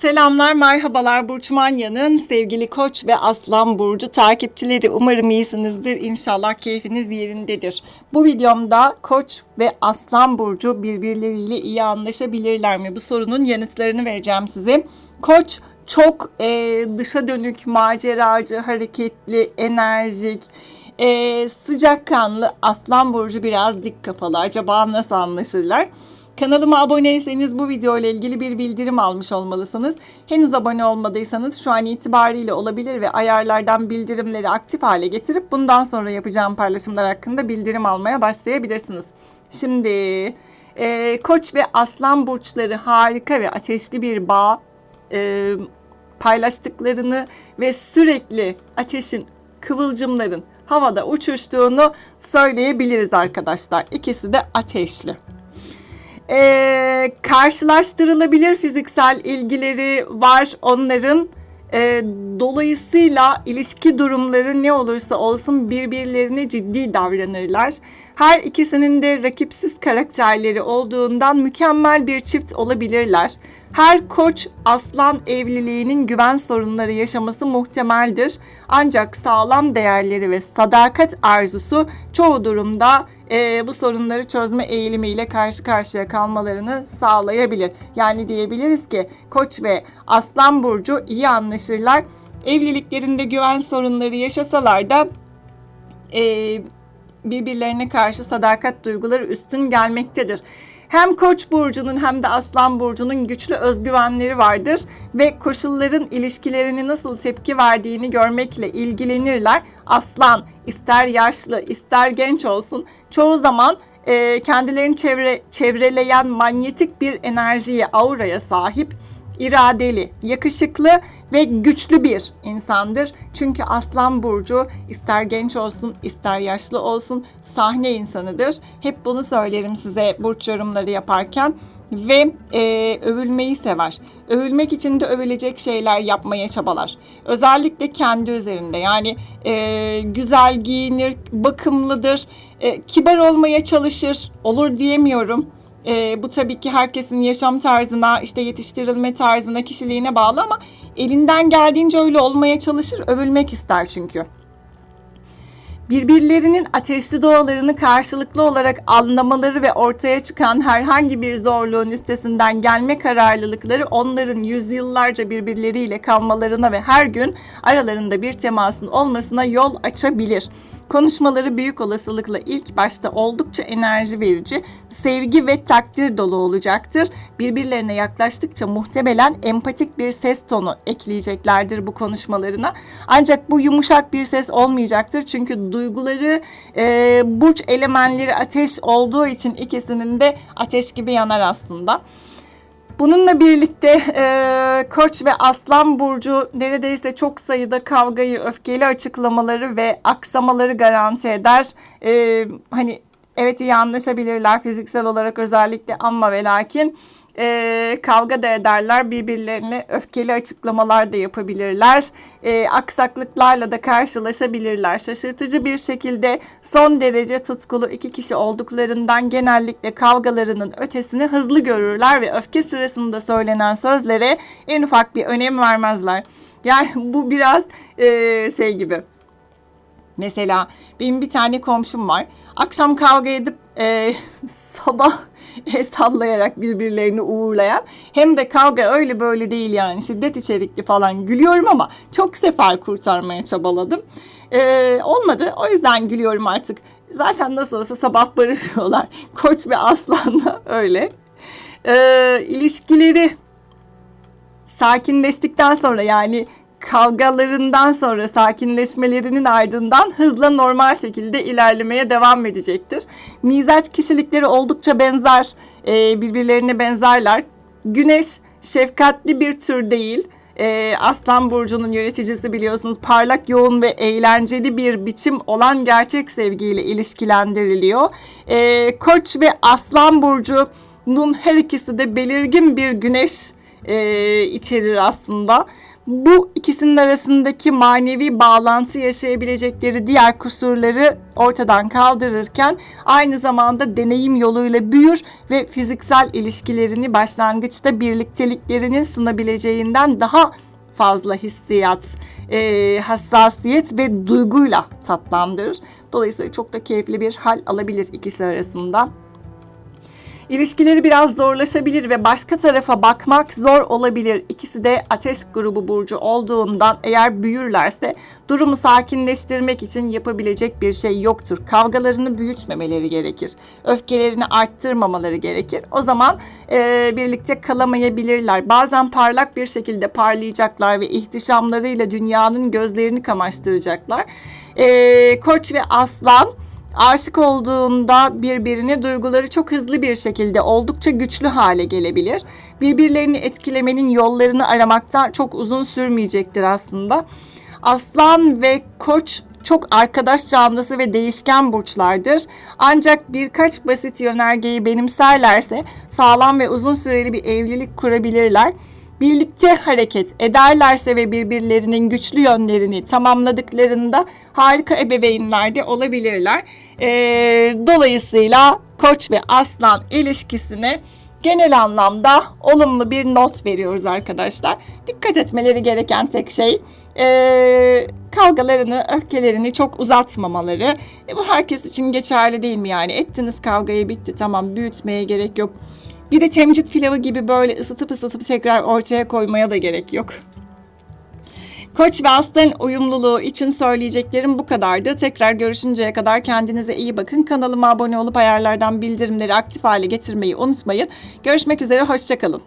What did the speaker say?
Selamlar, merhabalar Burç Manya'nın sevgili Koç ve Aslan Burcu takipçileri. Umarım iyisinizdir. İnşallah keyfiniz yerindedir. Bu videomda Koç ve Aslan Burcu birbirleriyle iyi anlaşabilirler mi? Bu sorunun yanıtlarını vereceğim size. Koç çok e, dışa dönük, maceracı, hareketli, enerjik, e, sıcakkanlı. Aslan Burcu biraz dik kafalı. Acaba nasıl anlaşırlar? Kanalıma aboneyseniz bu video ile ilgili bir bildirim almış olmalısınız. Henüz abone olmadıysanız şu an itibariyle olabilir ve ayarlardan bildirimleri aktif hale getirip bundan sonra yapacağım paylaşımlar hakkında bildirim almaya başlayabilirsiniz. Şimdi e, Koç ve Aslan burçları harika ve ateşli bir bağ e, paylaştıklarını ve sürekli ateşin, kıvılcımların havada uçuştuğunu söyleyebiliriz arkadaşlar. İkisi de ateşli e, karşılaştırılabilir fiziksel ilgileri var onların. E, dolayısıyla ilişki durumları ne olursa olsun birbirlerine ciddi davranırlar. Her ikisinin de rakipsiz karakterleri olduğundan mükemmel bir çift olabilirler. Her koç aslan evliliğinin güven sorunları yaşaması muhtemeldir. Ancak sağlam değerleri ve sadakat arzusu çoğu durumda e, bu sorunları çözme eğilimiyle karşı karşıya kalmalarını sağlayabilir. Yani diyebiliriz ki Koç ve Aslan burcu iyi anlaşırlar. Evliliklerinde güven sorunları yaşasalar da e, birbirlerine karşı sadakat duyguları üstün gelmektedir. Hem Koç burcunun hem de Aslan burcunun güçlü özgüvenleri vardır ve koşulların ilişkilerini nasıl tepki verdiğini görmekle ilgilenirler. Aslan ister yaşlı ister genç olsun çoğu zaman e, kendilerini çevre, çevreleyen manyetik bir enerjiye, auraya sahip iradeli, yakışıklı ve güçlü bir insandır. Çünkü Aslan Burcu ister genç olsun ister yaşlı olsun sahne insanıdır. Hep bunu söylerim size burç yorumları yaparken ve e, övülmeyi sever. Övülmek için de övülecek şeyler yapmaya çabalar. Özellikle kendi üzerinde yani e, güzel giyinir, bakımlıdır, e, kibar olmaya çalışır. Olur diyemiyorum e, bu tabii ki herkesin yaşam tarzına, işte yetiştirilme tarzına, kişiliğine bağlı ama elinden geldiğince öyle olmaya çalışır, övülmek ister çünkü. Birbirlerinin ateşli doğalarını karşılıklı olarak anlamaları ve ortaya çıkan herhangi bir zorluğun üstesinden gelme kararlılıkları onların yüzyıllarca birbirleriyle kalmalarına ve her gün aralarında bir temasın olmasına yol açabilir. Konuşmaları büyük olasılıkla ilk başta oldukça enerji verici, sevgi ve takdir dolu olacaktır. Birbirlerine yaklaştıkça muhtemelen empatik bir ses tonu ekleyeceklerdir bu konuşmalarına. Ancak bu yumuşak bir ses olmayacaktır çünkü duyguları e, burç elementleri ateş olduğu için ikisinin de ateş gibi yanar aslında. Bununla birlikte e, Koç ve Aslan Burcu neredeyse çok sayıda kavgayı, öfkeli açıklamaları ve aksamaları garanti eder. E, hani evet iyi anlaşabilirler fiziksel olarak özellikle ama ve lakin e, kavga da ederler birbirlerine öfkeli açıklamalar da yapabilirler. E, aksaklıklarla da karşılaşabilirler. Şaşırtıcı bir şekilde son derece tutkulu iki kişi olduklarından genellikle kavgalarının ötesini hızlı görürler ve öfke sırasında söylenen sözlere en ufak bir önem vermezler. Yani bu biraz e, şey gibi Mesela benim bir tane komşum var. Akşam kavga edip e, sabah el sallayarak birbirlerini uğurlayan. Hem de kavga öyle böyle değil yani şiddet içerikli falan gülüyorum ama çok sefer kurtarmaya çabaladım. E, olmadı o yüzden gülüyorum artık. Zaten nasıl olsa sabah barışıyorlar. Koç ve aslanla öyle. E, ilişkileri sakinleştikten sonra yani kavgalarından sonra sakinleşmelerinin ardından hızla normal şekilde ilerlemeye devam edecektir. Mizaç kişilikleri oldukça benzer, e, birbirlerine benzerler. Güneş şefkatli bir tür değil. E, Aslan Burcu'nun yöneticisi biliyorsunuz parlak, yoğun ve eğlenceli bir biçim olan gerçek sevgiyle ilişkilendiriliyor. E, Koç ve Aslan Burcu'nun her ikisi de belirgin bir güneş e, içerir aslında. Bu ikisinin arasındaki manevi bağlantı yaşayabilecekleri diğer kusurları ortadan kaldırırken aynı zamanda deneyim yoluyla büyür ve fiziksel ilişkilerini başlangıçta birlikteliklerini sunabileceğinden daha fazla hissiyat, e, hassasiyet ve duyguyla tatlandırır. Dolayısıyla çok da keyifli bir hal alabilir ikisi arasında. İlişkileri biraz zorlaşabilir ve başka tarafa bakmak zor olabilir. İkisi de ateş grubu burcu olduğundan eğer büyürlerse durumu sakinleştirmek için yapabilecek bir şey yoktur. Kavgalarını büyütmemeleri gerekir. Öfkelerini arttırmamaları gerekir. O zaman e, birlikte kalamayabilirler. Bazen parlak bir şekilde parlayacaklar ve ihtişamlarıyla dünyanın gözlerini kamaştıracaklar. E, Koç ve Aslan aşık olduğunda birbirine duyguları çok hızlı bir şekilde oldukça güçlü hale gelebilir. Birbirlerini etkilemenin yollarını aramakta çok uzun sürmeyecektir aslında. Aslan ve Koç çok arkadaş canlısı ve değişken burçlardır. Ancak birkaç basit yönergeyi benimserlerse sağlam ve uzun süreli bir evlilik kurabilirler. Birlikte hareket ederlerse ve birbirlerinin güçlü yönlerini tamamladıklarında harika ebeveynler de olabilirler. Ee, dolayısıyla koç ve aslan ilişkisine genel anlamda olumlu bir not veriyoruz arkadaşlar. Dikkat etmeleri gereken tek şey ee, kavgalarını, öfkelerini çok uzatmamaları. E, bu herkes için geçerli değil mi yani? Ettiniz kavgayı bitti tamam büyütmeye gerek yok. Bir de temcit pilavı gibi böyle ısıtıp ısıtıp tekrar ortaya koymaya da gerek yok. Koç ve aslan uyumluluğu için söyleyeceklerim bu kadardı. Tekrar görüşünceye kadar kendinize iyi bakın. Kanalıma abone olup ayarlardan bildirimleri aktif hale getirmeyi unutmayın. Görüşmek üzere, hoşçakalın.